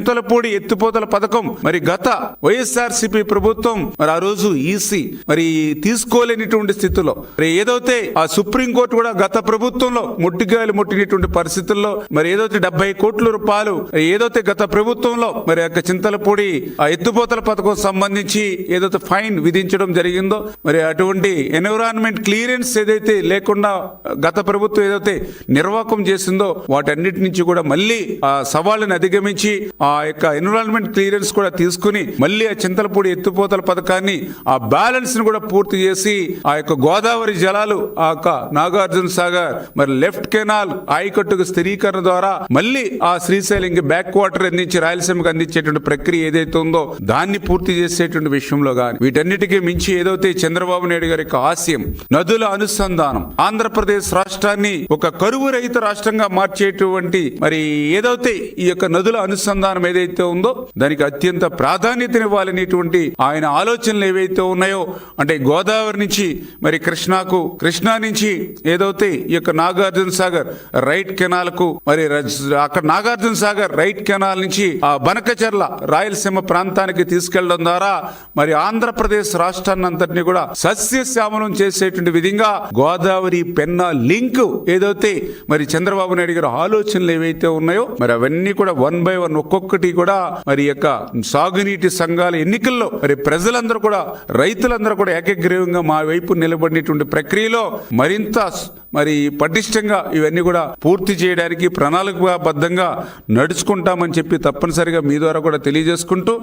చింతలపూడి ఎత్తిపోతల పథకం. మరి గత వైఎస్ఆర్సీపీ ప్రభుత్వం మరి ఆ రోజు ఈసీ మరి తీసుకోలేనిటువంటి స్థితిలో. మరి ఏదైతే ఆ సుప్రీంకోర్టు కూడా గత ప్రభుత్వంలో ముట్టిగాయలు ముట్టినటువంటి పరిస్థితుల్లో మరి ఏదైతే డెబ్బై కోట్ల రూపాయలు ఏదైతే గత ప్రభుత్వంలో మరి యొక్క చింతలపూడి ఆ ఎత్తుపోతల పథకం సంబంధించి ఏదైతే ఫైన్ విధించడం జరిగిందో మరి అటువంటి ఎన్విరాన్మెంట్ క్లియరెన్స్ ఏదైతే లేకుండా గత ప్రభుత్వం ఏదైతే నిర్వాహకం చేసిందో వాటన్నిటి నుంచి కూడా మళ్ళీ ఆ సవాళ్ళను అధిగమించి ఆ యొక్క ఎన్విరాన్మెంట్ క్లియరెన్స్ కూడా తీసుకుని మళ్ళీ ఆ చింతలపూడి ఎత్తిపోతల పథకాన్ని ఆ బ్యాలెన్స్ని కూడా పూర్తి చేసి ఆ యొక్క గోదావరి జలాలు ఆ యొక్క నాగార్జున సాగర్ మరి లెఫ్ట్ కెనాల్ ఆయకట్టుకు స్థిరీకరణ ద్వారా మళ్ళీ ఆ శ్రీశైలం బ్యాక్ వాటర్ అందించి రాయలసీమకు అందించేటువంటి ప్రక్రియ ఏదైతే ఉందో దాన్ని పూర్తి చేసేటువంటి విషయంలో కానీ వీటన్నిటికీ మించి ఏదైతే చంద్రబాబు నాయుడు గారి యొక్క ఆశయం నదుల అనుసంధానం ఆంధ్రప్రదేశ్ రాష్ట్రాన్ని ఒక కరువు రహిత రాష్ట్రంగా మార్చేటువంటి మరి ఏదైతే ఈ యొక్క నదుల అనుసంధానం ఏదైతే ఉందో దానికి అత్యంత ప్రాధాన్యతనివ్వాలనేటువంటి ఆయన ఆలోచనలు ఏవైతే ఉన్నాయో అంటే గోదావరి నుంచి మరి కృష్ణాకు కృష్ణా నుంచి ఏదైతే ఈ యొక్క నాగార్జున సాగర్ రైట్ కెనాల్కు మరి అక్కడ నాగార్జున సాగర్ రైట్ కెనాల్ నుంచి ఆ బనకచర్ల రాయలసీమ ప్రాంతానికి తీసుకెళ్ళడం ద్వారా మరి ఆంధ్రప్రదేశ్ రాష్ట్రాన్ని అంతటిని కూడా సస్యశ్యామలం చేసేటువంటి విధంగా గోదావరి పెన్నా లింక్ ఏదైతే మరి చంద్రబాబు నాయుడు గారి ఆలోచనలు ఏవైతే ఉన్నాయో మరి అవన్నీ కూడా వన్ బై వన్ ఒక్కొక్క ఒక్కొక్కటి కూడా మరి యొక్క సాగునీటి సంఘాల ఎన్నికల్లో మరి ప్రజలందరూ కూడా రైతులందరూ కూడా ఏకగ్రీవంగా మా వైపు నిలబడినటువంటి ప్రక్రియలో మరింత మరి పటిష్టంగా ఇవన్నీ కూడా పూర్తి చేయడానికి ప్రణాళికబద్ధంగా నడుచుకుంటామని చెప్పి తప్పనిసరిగా మీ ద్వారా కూడా తెలియజేసుకుంటూ